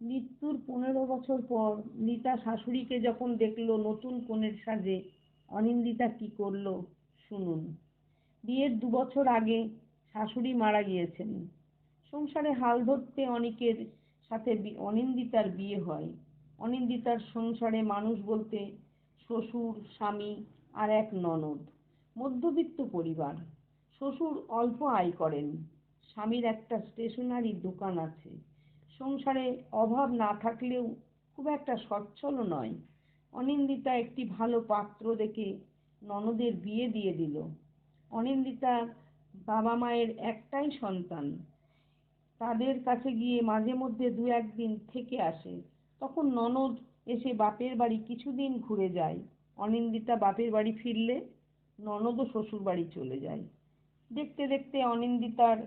মৃত্যুর পনেরো বছর পর মিতা শাশুড়িকে যখন দেখল নতুন কনের সাজে অনিন্দিতা কি করল শুনুন। বিয়ের দু বছর আগে শাশুড়ি মারা গিয়েছেন। সংসারে হাল ধরতে অনেকের সাথে অনিন্দিতার বিয়ে হয়। অনিন্দিতার সংসারে মানুষ বলতে শ্বশুর, স্বামী আর এক ননদ। মধ্যবিত্ত পরিবার। শ্বশুর অল্প আয় করেন। স্বামীর একটা স্টেশনারি দোকান আছে। সংসারে অভাব না থাকলেও খুব একটা সচ্ছলও নয়। অনিন্দিতা একটি ভালো পাত্র দেখে ননদের বিয়ে দিয়ে দিল। অনিন্দিতার বাবা মায়ের একটাই সন্তান। তাদের কাছে গিয়ে মাঝে মধ্যে দু একদিন থেকে আসে। তখন ননদ এসে বাপের বাড়ি কিছুদিন ঘুরে যায়। অনিন্দিতা বাপের বাড়ি ফিরলে ননদও শ্বশুর বাড়ি চলে যায়। দেখতে দেখতে অনিন্দিতার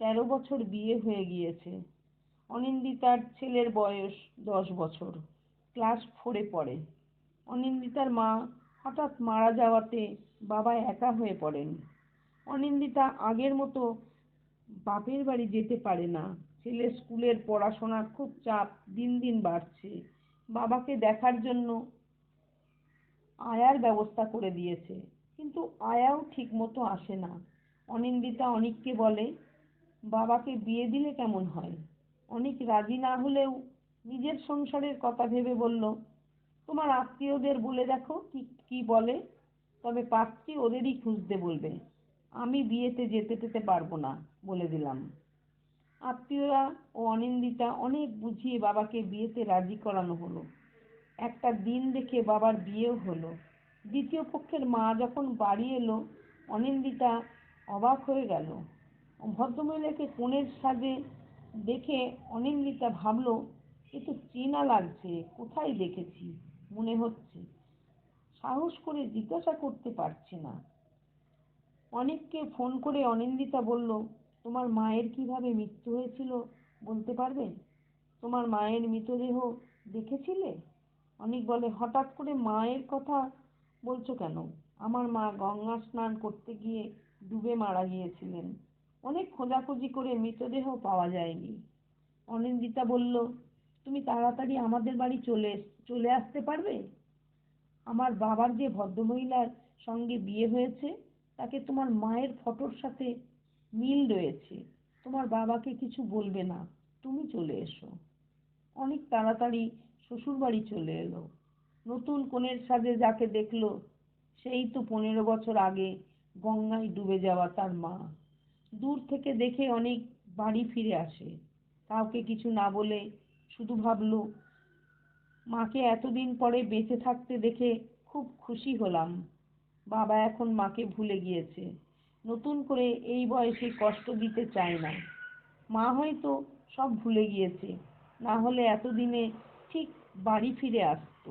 তেরো বছর বিয়ে হয়ে গিয়েছে। অনিন্দিতার ছেলের বয়স দশ বছর। ক্লাস ফোরে পড়ে। অনিন্দিতার মা হঠাৎ মারা যাওয়াতে বাবা একা হয়ে পড়েন। অনিন্দিতা আগের মতো বাপের বাড়ি যেতে পারে না। ছেলের স্কুলের পড়াশোনার খুব চাপ দিন দিন বাড়ছে। বাবাকে দেখার জন্য আয়ার ব্যবস্থা করে দিয়েছে। কিন্তু আয়াও ঠিক মতো আসে না। অনিন্দিতা অনিককে বলে, বাবাকে বিয়ে দিলে কেমন হয়? অনিক রাজি না হলেও নিজের সংসারের কথা ভেবে বলল, তোমার আত্মীয়দের বলে দেখো কি কি বলে? তবে পাত্রী ওদেরই খুঁজতে বলবে। আমি বিয়েতে যেতে টেতে পারব না বলে দিলাম। আত্মীয়রা ও অনিন্দিতা অনেক বুঝিয়ে বাবাকে বিয়েতে রাজি করানো হলো। একটা দিন দেখে বাবার বিয়েও হলো। দ্বিতীয় পক্ষের মা যখন বাড়ি এলো, অনিন্দিতা অবাক হয়ে গেল। ভদ্রমহিলাকে কনের সাজে দেখে অনিন্দিতা ভাবল, এ তো চেনা লাগছে, কোথায় দেখেছি মনে হচ্ছে। সাহস করে জিজ্ঞাসা করতে পারছে না। অনেককে ফোন করে অনিন্দিতা বলল, তোমার মায়ের কীভাবে মৃত্যু হয়েছিল বলতে পারবে? তোমার মায়ের মৃতদেহ দেখেছিলে? অনেক বলে, হঠাৎ করে মায়ের কথা বলছো কেন? আমার মা গঙ্গা স্নান করতে গিয়ে ডুবে মারা গিয়েছিলেন। অনেক খোঁজাখুঁজি করে মৃতদেহ পাওয়া যায়নি। অনিন্দিতা বলল, তুমি তাড়াতাড়ি আমাদের বাড়ি চলে চলে আসতে পারবে? আমার বাবার যে ভদ্রমহিলার সঙ্গে বিয়ে হয়েছে তাকে তোমার মায়ের ফটোর সাথে মিল রয়েছে। তোমার বাবাকে কিছু বলবে না, তুমি চলে এসো। অনেক তাড়াতাড়ি শ্বশুর বাড়ি চলে এলো। নতুন কনের সাজে যাকে দেখল সেই তো পনেরো বছর আগে গঙ্গায় ডুবে যাওয়া তার মা। দূর থেকে দেখে অনেক বাড়ি ফিরে আসে। কাউকে কিছু না বলে শুধু ভাবলো, মাকে এতদিন পরে বেঁচে থাকতে দেখে খুব খুশি হলাম। বাবা এখন মাকে ভুলে গিয়েছে। নতুন করে এই বয়সে কষ্ট দিতে চায় না। মা হয়তো সব ভুলে গিয়েছে, না হলে এতদিনে ঠিক বাড়ি ফিরে আসতো।